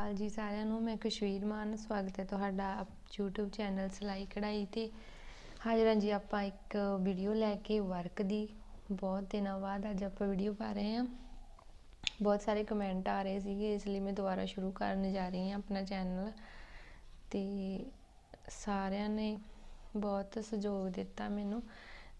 ਅਕਾਲ ਜੀ ਸਾਰਿਆਂ ਨੂੰ ਮੈਂ ਕਸ਼ਮੀਰ ਮਾਨ ਸਵਾਗਤ ਹੈ ਤੁਹਾਡਾ YouTube ਚੈਨਲ ਸਲਾਈ ਕਢਾਈ ਤੇ। ਹਾਜ਼ਰ ਜੀ ਆਪਾਂ ਇੱਕ ਵੀਡੀਓ ਲੈ ਕੇ ਵਰਕ ਦੀ। ਬਹੁਤ ਦਿਨਾਂ ਬਾਅਦ ਅੱਜ ਆਪਾਂ ਵੀਡੀਓ ਪਾ ਰਹੇ ਹਾਂ। ਬਹੁਤ ਸਾਰੇ ਕਮੈਂਟ ਆ ਰਹੇ ਸੀਗੇ, ਇਸ ਲਈ ਮੈਂ ਦੁਬਾਰਾ ਸ਼ੁਰੂ ਕਰਨ ਜਾ ਰਹੀ ਹਾਂ ਆਪਣਾ ਚੈਨਲ ਤੇ ਸਾਰਿਆਂ ਨੇ ਬਹੁਤ ਸਹਿਯੋਗ ਦਿੱਤਾ ਮੈਨੂੰ।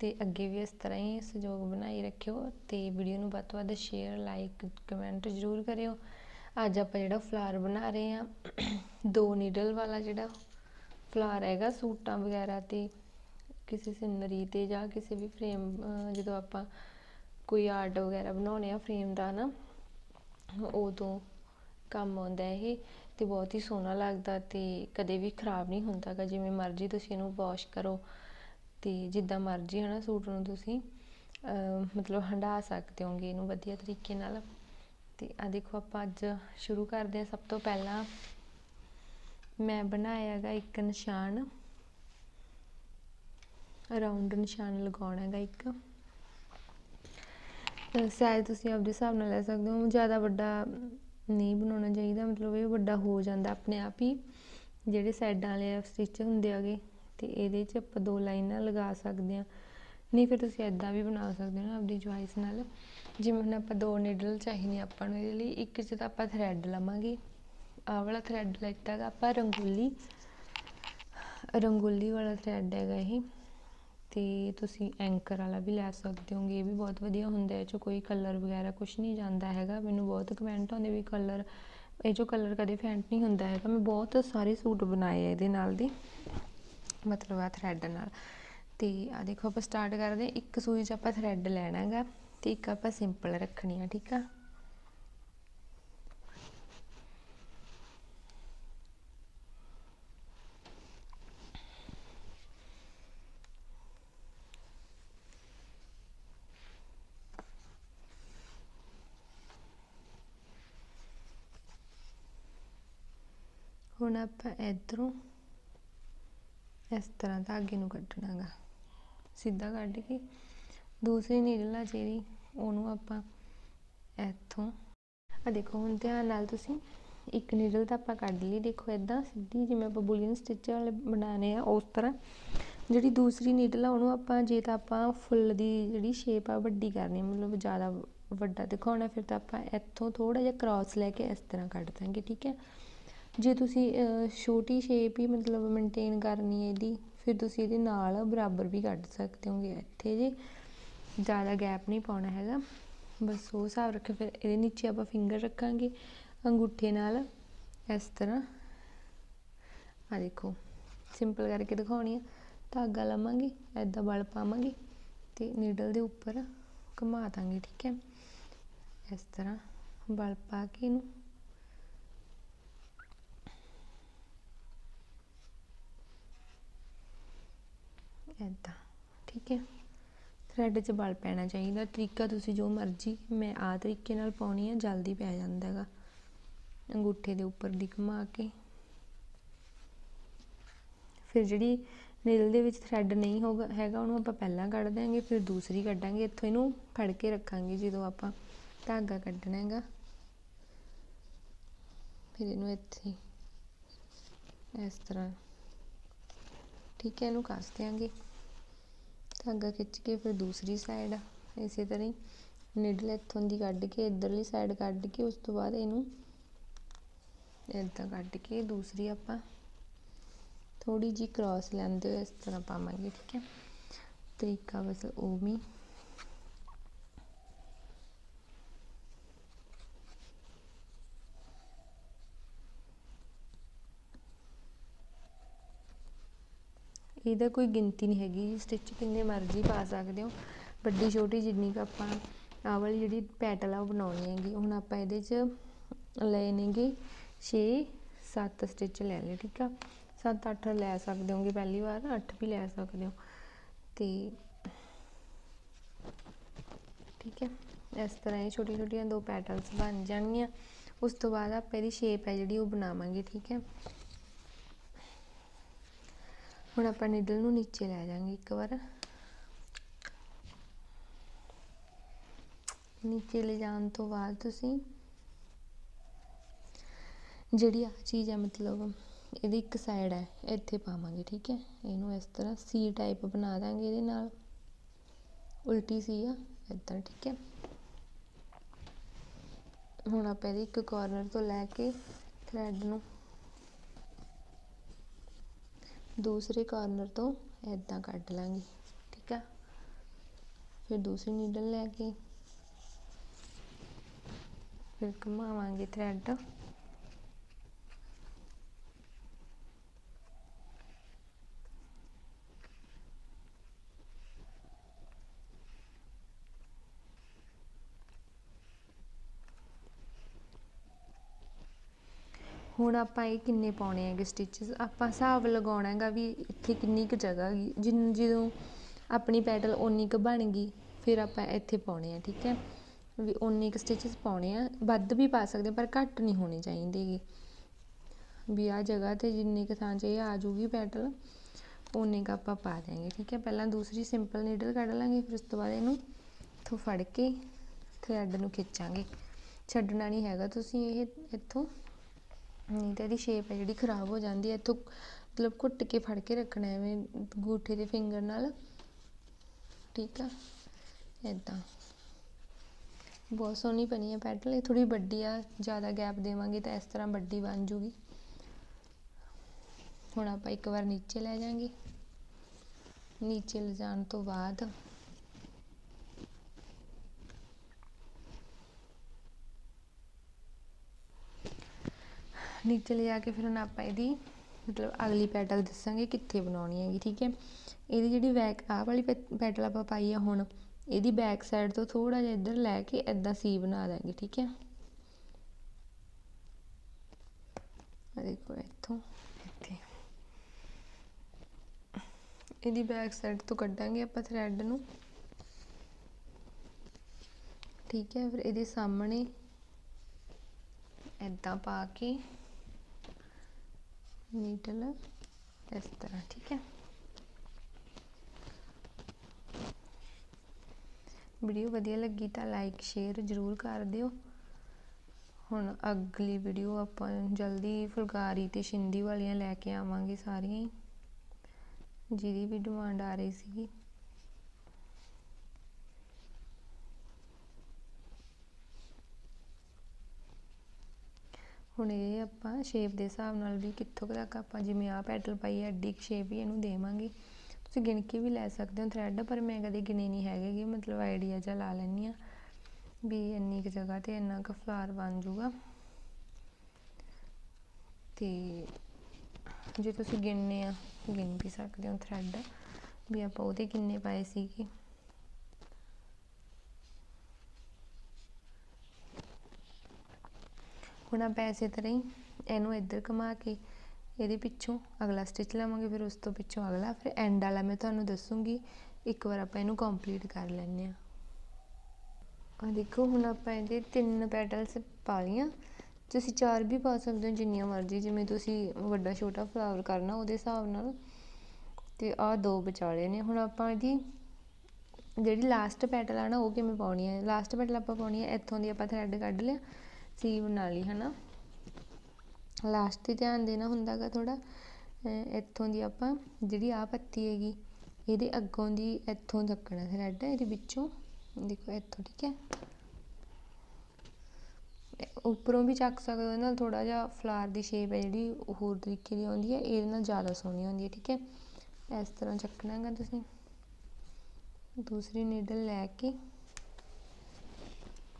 ਤੇ ਅੱਗੇ ਵੀ ਇਸ ਤਰ੍ਹਾਂ ਹੀ ਸਹਿਯੋਗ ਬਣਾਈ ਰੱਖਿਓ ਤੇ ਵੀਡੀਓ ਨੂੰ ਵੱਧ ਤੋਂ ਵੱਧ ਸ਼ੇਅਰ ਲਾਈਕ ਕਮੈਂਟ ਜ਼ਰੂਰ ਕਰਿਓ। ਅੱਜ ਆਪਾਂ ਜਿਹੜਾ ਫਲਾਰ ਬਣਾ ਰਹੇ ਆ ਦੋ ਨੀਡਲ ਵਾਲਾ ਜਿਹੜਾ ਫਲਾਰ ਹੈਗਾ, ਸੂਟਾਂ ਵਗੈਰਾ ਤੇ ਕਿਸੇ ਸਿਨਰੀ ਤੇ ਜਾਂ ਕਿਸੇ ਵੀ ਫਰੇਮ ਜਦੋਂ ਆਪਾਂ ਕੋਈ ਆਰਟ ਵਗੈਰਾ ਬਣਾਉਣੇ ਆ ਫਰੇਮ ਦਾ ਨਾ, ਉਦੋਂ ਕੰਮ ਆਉਂਦਾ ਇਹ ਤੇ ਬਹੁਤ ਹੀ ਸੋਹਣਾ ਲੱਗਦਾ ਤੇ ਕਦੇ ਵੀ ਖਰਾਬ ਨਹੀਂ ਹੁੰਦਾਗਾ ਜਿਵੇਂ ਮਰਜ਼ੀ ਤੁਸੀਂ ਇਹਨੂੰ ਵਾਸ਼ ਕਰੋ ਤੇ ਜਿੱਦਾਂ ਮਰਜ਼ੀ ਹਨਾ ਸੂਟ ਨੂੰ ਤੁਸੀਂ ਮਤਲਬ ਹੰਡਾ ਸਕਦੇ ਹੋਗੇ ਇਹਨੂੰ ਵਧੀਆ ਤਰੀਕੇ ਨਾਲ ਤੇ ਆ ਦੇਖੋ ਆਪਾਂ ਅੱਜ ਸ਼ੁਰੂ ਕਰਦੇ ਹਾਂ। ਸਭ ਤੋਂ ਪਹਿਲਾਂ ਮੈਂ ਬਣਾਇਆ ਹੈਗਾ ਇੱਕ ਨਿਸ਼ਾਨ। ਰਾਉਂਡ ਨਿਸ਼ਾਨ ਲਗਾਉਣਾ ਹੈਗਾ ਇੱਕ। ਸਾਈਜ਼ ਤੁਸੀਂ ਆਪਦੇ ਹਿਸਾਬ ਨਾਲ ਲੈ ਸਕਦੇ ਹੋ, ਜ਼ਿਆਦਾ ਵੱਡਾ ਨਹੀਂ ਬਣਾਉਣਾ ਚਾਹੀਦਾ, ਮਤਲਬ ਇਹ ਵੱਡਾ ਹੋ ਜਾਂਦਾ ਆਪਣੇ ਆਪ ਹੀ। ਜਿਹੜੇ ਸਾਈਡਾਂ ਵਾਲੇ ਸਟਿਚ ਹੁੰਦੇ ਆਗੇ ਤੇ ਇਹਦੇ 'ਚ ਆਪਾਂ ਦੋ ਲਾਈਨਾਂ ਲਗਾ ਸਕਦੇ ਆ ਨਹੀਂ, ਫਿਰ ਤੁਸੀਂ ਇੱਦਾਂ ਵੀ ਬਣਾ ਸਕਦੇ ਹੋ ਨਾ ਆਪਣੀ ਚੁਆਇਸ ਨਾਲ। ਜਿਵੇਂ ਹੁਣ ਆਪਾਂ ਦੋ ਨੀਡਲ ਚਾਹੀਦੇ ਆਪਾਂ ਨੂੰ, ਇਹਦੇ ਲਈ ਇੱਕ 'ਚ ਤਾਂ ਆਪਾਂ ਥਰੈਡ ਲਵਾਂਗੇ। ਆਹ ਵਾਲਾ ਥਰੈਡ ਲੈਤਾ ਹੈਗਾ ਆਪਾਂ ਰੰਗੋਲੀ। ਰੰਗੋਲੀ ਵਾਲਾ ਥਰੈਡ ਹੈਗਾ ਇਹ। ਤੇ ਤੁਸੀਂ ਐਂਕਰ ਵਾਲਾ ਵੀ ਲੈ ਸਕਦੇ ਹੋਗੇ, ਇਹ ਵੀ ਬਹੁਤ ਵਧੀਆ ਹੁੰਦਾ ਹੈ ਚ ਕੋਈ ਕਲਰ ਵਗੈਰਾ ਕੁਝ ਨਹੀਂ ਜਾਂਦਾ ਹੈਗਾ। ਮੈਨੂੰ ਬਹੁਤ ਕਮੈਂਟ ਆਉਂਦੇ ਵੀ ਕਲਰ ਇਹ ਜੋ ਕਲਰ ਕਦੇ ਫੈਂਟ ਨਹੀਂ ਹੁੰਦਾ ਹੈਗਾ। ਮੈਂ ਬਹੁਤ ਸਾਰੇ ਸੂਟ ਬਣਾਏ ਇਹਦੇ ਨਾਲ ਦੀ, ਮਤਲਬ ਆ ਥਰੈਡ ਨਾਲ। ਤੇ ਆ ਦੇਖੋ ਆਪਾਂ ਸਟਾਰਟ ਕਰਦੇ ਇੱਕ ਸੂਈ 'ਚ ਆਪਾਂ ਥਰੈਡ ਲੈਣਾ ਹੈਗਾ ਤੇ ਇੱਕ ਆਪਾਂ ਸਿੰਪਲ ਰੱਖਣੀ ਆ, ਠੀਕ ਆ? ਹੁਣ ਆਪਾਂ ਇਧਰੋਂ ਇਸ ਤਰ੍ਹਾਂ ਧਾਗੇ ਨੂੰ ਕੱਢਣਾਗਾ। ਸਿੱਧਾ ਕੱਢ ਕੇ। ਦੂਸਰੀ ਨੀਡਲ ਆ ਜਿਹੜੀ, ਉਹਨੂੰ ਆਪਾਂ ਇੱਥੋਂ ਆ ਦੇਖੋ, ਹੁਣ ਧਿਆਨ ਨਾਲ ਤੁਸੀਂ ਇੱਕ ਨੀਡਲ ਤਾਂ ਆਪਾਂ ਕੱਢ ਲਈ। ਦੇਖੋ ਇਦਾਂ ਸਿੱਧੀ ਜਿਵੇਂ ਆਪਾਂ ਬੁਲੀਅਨ ਸਟਿਚ ਵਾਲੇ ਬਣਾਣੇ ਆ, ਉਸ ਤਰ੍ਹਾਂ। ਜਿਹੜੀ ਦੂਸਰੀ ਨੀਡਲ ਆ ਉਹਨੂੰ ਆਪਾਂ ਜੇ ਤਾਂ ਆਪਾਂ ਫੁੱਲ ਦੀ ਜਿਹੜੀ ਸ਼ੇਪ ਆ, ਵੱਡੀ ਕਰਨੀ ਮਤਲਬ ਜ਼ਿਆਦਾ ਵੱਡਾ। ਦਿਖਾਉਣਾ ਫਿਰ ਤਾਂ ਆਪਾਂ ਇੱਥੋਂ ਥੋੜਾ ਜਿਹਾ ਕ੍ਰਾਸ ਲੈ ਕੇ ਇਸ ਤਰ੍ਹਾਂ ਕੱਢ ਦਾਂਗੇ, ਠੀਕ ਹੈ? ਜੇ ਤੁਸੀਂ ਛੋਟੀ ਸ਼ੇਪ ਹੀ ਮਤਲਬ ਮੇਨਟੇਨ ਕਰਨੀ ਹੈ ਇਹਦੀ ਫਿਰ ਤੁਸੀਂ ਇਹਦੇ ਨਾਲ ਬਰਾਬਰ ਵੀ ਕੱਢ ਸਕਦੇ ਹੋਗੇ। ਇੱਥੇ ਜੇ ਜ਼ਿਆਦਾ ਗੈਪ ਨਹੀਂ ਪਾਉਣਾ ਹੈਗਾ। ਬਸ ਉਹ ਹਿਸਾਬ ਰੱਖੇ ਫਿਰ ਇਹਦੇ ਨੀਚੇ ਆਪਾਂ ਫਿੰਗਰ ਰੱਖਾਂਗੇ ਅੰਗੂਠੇ ਨਾਲ। ਇਸ ਤਰ੍ਹਾਂ। ਆ ਦੇਖੋ ਸਿੰਪਲ ਕਰਕੇ ਦਿਖਾਉਣੀ ਆ। ਧਾਗਾ ਲਵਾਂਗੇ ਐਦਾਂ ਬਲ ਪਾਵਾਂਗੇ ਤੇ ਨੀਡਲ ਦੇ ਉੱਪਰ ਘੁਮਾ ਦਾਂਗੇ, ਠੀਕ ਹੈ। ਇਸ ਤਰ੍ਹਾਂ ਬਲ ਪਾ ਕੇ ਇਹਨੂੰ ਐਦਾਂ ਠੀਕ ਹੈ? ਥਰੈਡ 'ਚ ਬਲ ਪੈਣਾ ਚਾਹੀਦਾ, ਤਰੀਕਾ ਤੁਸੀਂ ਜੋ ਮਰਜ਼ੀ, ਮੈਂ ਆ ਤਰੀਕੇ ਨਾਲ ਪਾਉਣੀ ਆ, ਜਲਦੀ ਪੈ ਜਾਂਦਾ ਹੈਗਾ। ਅੰਗੂਠੇ ਦੇ ਉੱਪਰ ਦੀ ਘੁਮਾ ਕੇ। ਫਿਰ ਜਿਹੜੀ ਨੀਲ ਦੇ ਵਿੱਚ ਥਰੈਡ ਨਹੀਂ ਹੋਗਾ ਹੈਗਾ, ਉਹਨੂੰ ਆਪਾਂ ਪਹਿਲਾਂ ਕੱਢ ਦਿਆਂਗੇ, ਫਿਰ ਦੂਸਰੀ ਕੱਢਾਂਗੇ। ਇੱਥੋਂ ਇਹਨੂੰ ਫੜ ਕੇ ਰੱਖਾਂਗੇ, ਜਦੋਂ ਆਪਾਂ ਧਾਗਾ ਕੱਢਣਾ ਹੈਗਾ। ਫਿਰ ਇਹਨੂੰ ਇੱਥੇ ਇਸ ਤਰ੍ਹਾਂ, ਠੀਕ ਹੈ, ਇਹਨੂੰ ਕੱਸ ਦਿਆਂਗੇ। ਧਾਗਾ ਖਿੱਚ ਕੇ ਫਿਰ ਦੂਸਰੀ ਸਾਈਡ ਇਸੇ ਤਰ੍ਹਾਂ ਹੀ ਨਿਡਲ ਇੱਥੋਂ ਦੀ ਕੱਢ ਕੇ ਇਧਰਲੀ ਸਾਈਡ ਕੱਢ ਕੇ ਉਸ ਤੋਂ ਬਾਅਦ ਇਹਨੂੰ ਇਦਾਂ ਕੱਢ ਕੇ ਦੂਸਰੀ ਆਪਾਂ ਥੋੜੀ ਜੀ ਕ੍ਰਾਸ ਲੈਂਦੇ ਹੋ ਇਸ ਤਰ੍ਹਾਂ ਪਾਵਾਂਗੇ, ਠੀਕ ਹੈ? ਤਰੀਕਾ ਬਸ ਉਹ ਇਹਦਾ ਕੋਈ ਗਿਣਤੀ ਨਹੀਂ ਹੈਗੀ। ਸਟਿਚ ਕਿੰਨੇ ਮਰਜ਼ੀ ਪਾ ਸਕਦੇ ਹੋ। ਵੱਡੀ, ਛੋਟੀ ਜਿੰਨੀ ਕੁ ਆਪਾਂ ਆਹ ਵਾਲੀ ਜਿਹੜੀ ਪੈਟਲ ਆ ਉਹ ਬਣਾਉਣੀ ਹੈਗੀ। ਹੁਣ ਆਪਾਂ ਇਹਦੇ 'ਚ ਲਏ ਨੇਗੇ 6 7 ਸਟਿਚ ਲੈ ਲਏ, ਠੀਕ ਆ? 7 8 ਲੈ ਸਕਦੇ ਹੋਗੇ ਪਹਿਲੀ ਵਾਰ 8 ਵੀ ਲੈ ਸਕਦੇ ਹੋ। ਤੇ ਠੀਕ ਹੈ ਇਸ ਤਰ੍ਹਾਂ ਇਹ ਛੋਟੀ ਛੋਟੀਆਂ ਦੋ ਪੈਟਲਸ ਬਣ ਜਾਣਗੀਆਂ। ਉਸ ਤੋਂ ਬਾਅਦ ਆਪਾਂ ਇਹਦੀ ਸ਼ੇਪ ਹੈ ਜਿਹੜੀ ਉਹ ਬਣਾਵਾਂਗੇ, ਠੀਕ ਹੈ ਹੁਣ ਆਪਾਂ ਨਿਡਲ ਨੂੰ ਨੀਚੇ ਲੈ ਜਾਾਂਗੇ ਇੱਕ ਵਾਰ। ਨੀਚੇ ਲੈ ਜਾਣ ਤੋਂ ਬਾਅਦ ਤੁਸੀਂ ਜਿਹੜੀ ਆ ਚੀਜ਼ ਹੈ ਮਤਲਬ ਇਹਦੀ ਇੱਕ ਸਾਈਡ ਹੈ ਇੱਥੇ ਪਾਵਾਂਗੇ, ਠੀਕ ਹੈ? ਇਹਨੂੰ ਇਸ ਤਰ੍ਹਾਂ ਸੀ ਟਾਈਪ ਬਣਾ ਦਾਂਗੇ ਇਹਦੇ ਨਾਲ। ਉਲਟੀ ਸੀ ਆ ਇੱਦਾਂ ਠੀਕ ਹੈ? ਹੁਣ ਆਪਾਂ ਇਹਦੀ ਇੱਕ ਕਾਰਨਰ ਤੋਂ ਲੈ ਕੇ ਥਰੈਡ ਨੂੰ ਦੂਸਰੇ ਕਾਰਨਰ ਤੋਂ ਇੱਦਾਂ ਕੱਢ ਲਾਂਗੇ, ਠੀਕ ਆ? ਫਿਰ ਦੂਸਰੀ ਨੀਡਲ ਲੈ ਕੇ ਫਿਰ ਘੁਮਾਵਾਂਗੇ ਥਰੈਡ ਹੁਣ ਆਪਾਂ ਇਹ ਕਿੰਨੇ ਪਾਉਣੇ ਹੈਗੇ ਸਟਿਚਸ ਆਪਾਂ ਹਿਸਾਬ ਲਗਾਉਣਾ ਹੈਗਾ ਵੀ ਇੱਥੇ ਕਿੰਨੀ ਕੁ ਜਗ੍ਹਾ ਹੈਗੀ। ਜਿਨ, ਜਦੋਂ ਆਪਣੀ ਪੈਟਲ ਓਨੀ ਕੁ ਬਣ ਗਈ, ਫਿਰ ਆਪਾਂ ਇੱਥੇ ਪਾਉਣੇ ਆ, ਠੀਕ ਹੈ? ਵੀ ਓਨੇ ਕੁ ਸਟਿਚਸ ਪਾਉਣੇ ਆ। ਵੱਧ ਵੀ ਪਾ ਸਕਦੇ ਪਰ ਘੱਟ ਨਹੀਂ ਹੋਣੇ ਚਾਹੀਦੇ ਗੇ। ਵੀ ਆ ਜਗ੍ਹਾ ਤੇ ਜਿੰਨੇ ਕੁ ਥਾਂ 'ਚ ਇਹ ਆ ਜੂਗੀ ਪੈਟਲ ਓਨੇ ਕੁ ਆਪਾਂ ਪਾ ਦਿਆਂਗੇ, ਠੀਕ ਹੈ? ਪਹਿਲਾਂ ਦੂਸਰੀ ਸਿੰਪਲ ਨੀਡਲ ਕੱਢ ਲਾਂਗੇ, ਫਿਰ ਉਸ ਤੋਂ ਬਾਅਦ ਇਹਨੂੰ ਇੱਥੋਂ ਫੜ ਕੇ ਥਰੈਡ ਨੂੰ ਖਿੱਚਾਂਗੇ। ਛੱਡਣਾ ਨਹੀਂ ਹੈਗਾ ਤੁਸੀਂ ਇਹ ਇੱਥੋਂ। ਨਹੀਂ ਤਾਂ ਇਹਦੀ ਸ਼ੇਪ ਹੈ ਜਿਹੜੀ ਖਰਾਬ ਹੋ ਜਾਂਦੀ ਹੈ ਇੱਥੋਂ ਮਤਲਬ ਘੁੱਟ ਕੇ ਫੜ ਕੇ ਰੱਖਣਾ ਐਵੇਂ, ਗੂਠੇ ਦੇ ਫਿੰਗਰ ਨਾਲ। ਠੀਕ ਆ? ਇਦਾਂ ਬਹੁਤ ਸੋਹਣੀ ਬਣੀ ਹੈ ਪੈਟਲ ਇਹ ਥੋੜੀ ਵੱਡੀ ਆ, ਜ਼ਿਆਦਾ ਗੈਪ ਦੇਵਾਂਗੇ ਤਾਂ ਇਸ ਤਰ੍ਹਾਂ ਵੱਡੀ ਬਣ ਜੂਗੀ। ਹੁਣ ਆਪਾਂ ਇੱਕ ਵਾਰ ਨੀਚੇ ਲੈ ਜਾਾਂਗੇ। ਨੀਚੇ ਲਿਜਾਣ ਤੋਂ ਬਾਅਦ ਨੀਚੇ ਲਿਜਾ ਕੇ ਫਿਰ ਹੁਣ ਆਪਾਂ ਇਹਦੀ ਮਤਲਬ ਅਗਲੀ ਪੈਟਲ ਦੱਸਾਂਗੇ ਕਿੱਥੇ ਬਣਾਉਣੀ ਹੈਗੀ, ਠੀਕ ਹੈ? ਇਹਦੀ ਜਿਹੜੀ ਬੈਕ ਆਹ ਵਾਲੀ ਪੈਟਲ ਆਪਾਂ ਪਾਈ ਆ ਹੁਣ, ਇਹਦੀ ਬੈਕ ਸਾਈਡ ਤੋਂ ਥੋੜਾ ਜਿਹਾ ਇੱਧਰ ਲੈ ਕੇ ਐਦਾਂ ਸੀ ਬਣਾ ਦਾਂਗੇ, ਠੀਕ ਹੈ? ਆ ਦੇਖੋ ਇੱਥੋਂ, ਇੱਥੇ। ਇਹਦੀ ਬੈਕ ਸਾਈਡ ਤੋਂ ਕੱਢਾਂਗੇ ਆਪਾਂ ਥਰੈਡ ਨੂੰ। ਠੀਕ ਹੈ, ਫਿਰ ਇਹਦੇ ਸਾਹਮਣੇ ਐਦਾਂ ਪਾ ਕੇ ਨੀਡਲ ਇਸ ਤਰ੍ਹਾਂ ਠੀਕ ਹੈ ਵੀਡੀਓ ਵਧੀਆ ਲੱਗੀ ਤਾਂ ਲਾਈਕ ਸ਼ੇਅਰ ਜ਼ਰੂਰ ਕਰ ਦਿਓ। ਹੁਣ ਅਗਲੀ ਵੀਡੀਓ ਆਪਾਂ ਜਲਦੀ ਫੁਲਕਾਰੀ ਤੇ ਸ਼ਿੰਦੀ ਵਾਲੀਆਂ ਲੈ ਕੇ ਆਵਾਂਗੇ ਸਾਰੀਆਂ ਹੀ। ਜਿਹਦੀ ਵੀ ਡਿਮਾਂਡ ਆ ਰਹੀ ਸੀਗੀ। ਹੁਣ ਇਹ ਆਪਾਂ ਸ਼ੇਪ ਦੇ ਹਿਸਾਬ ਨਾਲ ਵੀ ਕਿੱਥੋਂ ਤੱਕ ਆਪਾਂ ਜਿਵੇਂ ਆ ਪੈਟਲ ਪਾਈ ਹੈ, ਐਡੀ ਸ਼ੇਪ ਹੀ ਇਹਨੂੰ ਦੇਵਾਂਗੇ। ਤੁਸੀਂ ਗਿਣ ਕੇ ਵੀ ਲੈ ਸਕਦੇ ਹੋ ਥਰੈਡ ਪਰ ਮੈਂ ਕਦੇ ਗਿਣੇ ਨਹੀਂ ਹੈਗੇ ਮਤਲਬ ਆਈਡੀਆ ਜਾਂ ਲਾ ਲੈਣੀ ਆ ਵੀ ਇੰਨੀ ਕੁ ਜਗ੍ਹਾ ਤੇ ਇੰਨਾ ਕੁ ਫਲਾਰ ਬਣ ਜਾਊਗਾ। ਤੇ ਜੇ ਤੁਸੀਂ ਗਿਣਨੇ ਆ, ਗਿਣ ਵੀ ਸਕਦੇ ਹੋ ਥਰੈਡ ਵੀ ਆਪਾਂ ਉਹਦੇ ਕਿੰਨੇ ਪਾਏ ਸੀਗੇ? ਹੁਣ ਆਪਾਂ ਇਸੇ ਤਰ੍ਹਾਂ ਹੀ ਇਹਨੂੰ ਇੱਧਰ ਘੁਮਾ ਕੇ ਇਹਦੇ ਪਿੱਛੋਂ ਅਗਲਾ ਸਟਿਚ ਲਾਵਾਂਗੇ, ਫਿਰ ਉਸ ਤੋਂ ਪਿੱਛੋਂ ਅਗਲਾ, ਫਿਰ ਐਂਡ ਵਾਲਾ ਮੈਂ ਤੁਹਾਨੂੰ ਦੱਸੂਗੀ। ਇੱਕ ਵਾਰ ਆਪਾਂ ਇਹਨੂੰ ਕੰਪਲੀਟ ਕਰ ਲੈਂਦੇ ਆ ਆ ਦੇਖੋ, ਹੁਣ ਆਪਾਂ ਇਹਦੇ ਤਿੰਨ ਪੈਟਲਸ ਪਾ ਲਈਆਂ। ਤੁਸੀਂ ਚਾਰ ਵੀ ਪਾ ਸਕਦੇ ਹੋ, ਜਿੰਨੀਆਂ ਮਰਜ਼ੀ। ਜਿਵੇਂ ਤੁਸੀਂ ਵੱਡਾ ਛੋਟਾ ਫਲਾਵਰ ਕਰਨਾ ਉਹਦੇ ਹਿਸਾਬ ਨਾਲ। ਤੇ ਆਹ ਦੋ ਵਿਚਾਲੇ ਨੇ। ਹੁਣ ਆਪਾਂ ਇਹਦੀ ਜਿਹੜੀ ਲਾਸਟ ਪੈਟਲ ਆ ਨਾ, ਉਹ ਕਿਵੇਂ ਪਾਉਣੀ ਹੈ? ਲਾਸਟ ਪੈਟਲ ਆਪਾਂ ਪਾਉਣੀ ਹੈ, ਇੱਥੋਂ ਦੀ ਆਪਾਂ ਥਰੈਡ ਕੱਢ ਲਿਆ। ਸੀ ਬਣਾ ਲਈ ਹਨਾ? ਲਾਸਟ ਤੇ ਧਿਆਨ ਦੇਣਾ ਹੁੰਦਾਗਾ ਥੋੜਾ ਇੱਥੋਂ ਦੀ ਆਪਾਂ, ਜਿਹੜੀ ਆ ਪੱਤੀ ਹੈਗੀ, ਇਹਦੇ ਅੱਗੋਂ ਦੀ ਇੱਥੋਂ ਚੱਕਣਾ ਥਰੈਡ ਇਹਦੇ ਵਿੱਚੋਂ, ਦੇਖੋ ਇੱਥੋਂ, ਠੀਕ ਹੈ? ਉੱਪਰੋਂ ਵੀ ਚੱਕ ਸਕਦੇ ਹੋ ਨਾਲ ਥੋੜਾ ਜਿਹਾ ਫਲਾਰ ਦੀ ਸ਼ੇਪ ਹੈ ਜਿਹੜੀ, ਹੋਰ ਤਰੀਕੇ ਦੀ ਆਉਂਦੀ ਹੈ, ਇਹਦੇ ਨਾਲ ਜ਼ਿਆਦਾ ਸੋਹਣੀ ਹੁੰਦੀ ਹੈ, ਠੀਕ ਹੈ? ਇਸ ਤਰ੍ਹਾਂ ਚੱਕਣਾ ਹੈਗਾ ਤੁਸੀਂ। ਦੂਸਰੀ ਨੀਡਲ ਲੈ ਕੇ,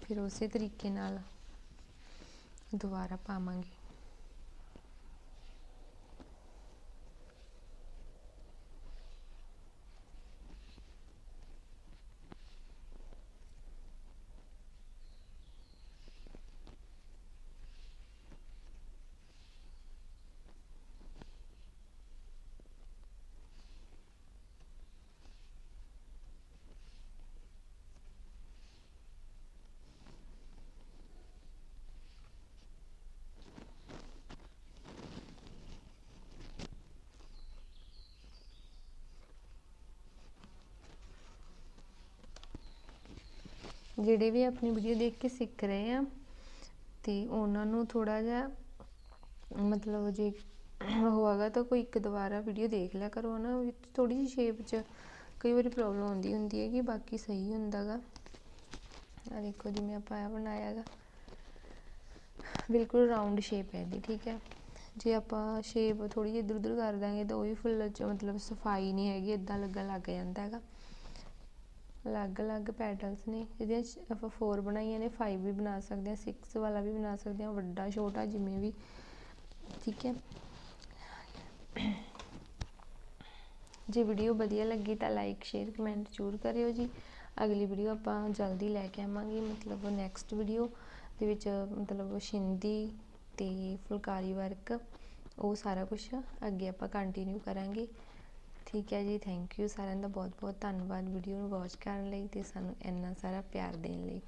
ਫਿਰ ਉਸੇ ਤਰੀਕੇ ਨਾਲ ਦੁਬਾਰਾ ਪਾਵਾਂਗੇ। ਜਿਹੜੇ ਵੀ ਆਪਣੀ ਵੀਡੀਓ ਦੇਖ ਕੇ ਸਿੱਖ ਰਹੇ ਆ, ਤੇ ਉਹਨਾਂ ਨੂੰ ਥੋੜਾ ਜਿਹਾ ਮਤਲਬ ਜੇ ਉਹ ਹੈਗਾ ਤਾਂ ਕੋਈ ਇੱਕ ਦੁਬਾਰਾ ਵੀਡੀਓ ਦੇਖ ਲਿਆ ਕਰੋ ਨਾ ਵਿੱਚ ਥੋੜੀ ਜਿਹੀ ਸ਼ੇਪ 'ਚ ਕਈ ਵਾਰੀ ਪ੍ਰੋਬਲਮ ਆਉਂਦੀ ਹੁੰਦੀ ਹੈ ਕਿ ਬਾਕੀ ਸਹੀ ਹੁੰਦਾ ਗਾ। ਆ ਦੇਖੋ ਜਿਵੇਂ ਆਪਾਂ ਇਹ ਬਣਾਇਆ ਗਾ। ਬਿਲਕੁਲ ਰਾਉਂਡ ਸ਼ੇਪ ਹੈ ਇਹਦੀ, ਠੀਕ ਹੈ। ਜੇ ਆਪਾਂ ਸ਼ੇਪ ਥੋੜੀ ਜਿਹੀ ਇੱਧਰ ਉੱਧਰ ਕਰ ਦਾਂਗੇ ਤਾਂ ਉਹ ਵੀ ਫੁੱਲ 'ਚ ਮਤਲਬ ਸਫ਼ਾਈ ਨਹੀਂ ਹੈਗੀ ਇਦਾਂ ਲੱਗਣ ਲੱਗ ਜਾਂਦਾ ਹੈਗਾ। ਅਲੱਗ-ਅਲੱਗ ਪੈਟਲਸ ਨੇ। ਇਹਦੇ ਆਪਾਂ 4 ਬਣਾਈਆਂ ਨੇ 5 ਵੀ ਬਣਾ ਸਕਦੇ ਹਾਂ 6 ਵਾਲਾ ਵੀ ਬਣਾ ਸਕਦੇ ਹਾਂ, ਵੱਡਾ, ਛੋਟਾ, ਜਿਵੇਂ ਵੀ। ਠੀਕ ਹੈ। ਜੇ ਵੀਡੀਓ ਵਧੀਆ ਲੱਗੀ ਤਾਂ ਲਾਈਕ ਸ਼ੇਅਰ ਕਮੈਂਟ ਜ਼ਰੂਰ ਕਰਿਓ ਜੀ। ਅਗਲੀ ਵੀਡੀਓ ਆਪਾਂ ਜਲਦੀ ਲੈ ਕੇ ਆਵਾਂਗੇ, ਮਤਲਬ ਨੈਕਸਟ ਵੀਡੀਓ ਦੇ ਵਿੱਚ ਮਤਲਬ ਸ਼ਿੰਦੀ ਤੇ ਫੁਲਕਾਰੀ ਵਰਕ ਉਹ ਸਾਰਾ ਕੁਝ ਅੱਗੇ ਆਪਾਂ ਕੰਟੀਨਿਊ ਕਰਾਂਗੇ। ਠੀਕ ਹੈ ਜੀ ਥੈਂਕ ਯੂ ਸਾਰਿਆਂ ਦਾ ਬਹੁਤ ਬਹੁਤ ਧੰਨਵਾਦ ਵੀਡੀਓ ਨੂੰ ਵਾਚ ਕਰਨ ਲਈ ਅਤੇ ਸਾਨੂੰ ਇੰਨਾ ਸਾਰਾ ਪਿਆਰ ਦੇਣ ਲਈ।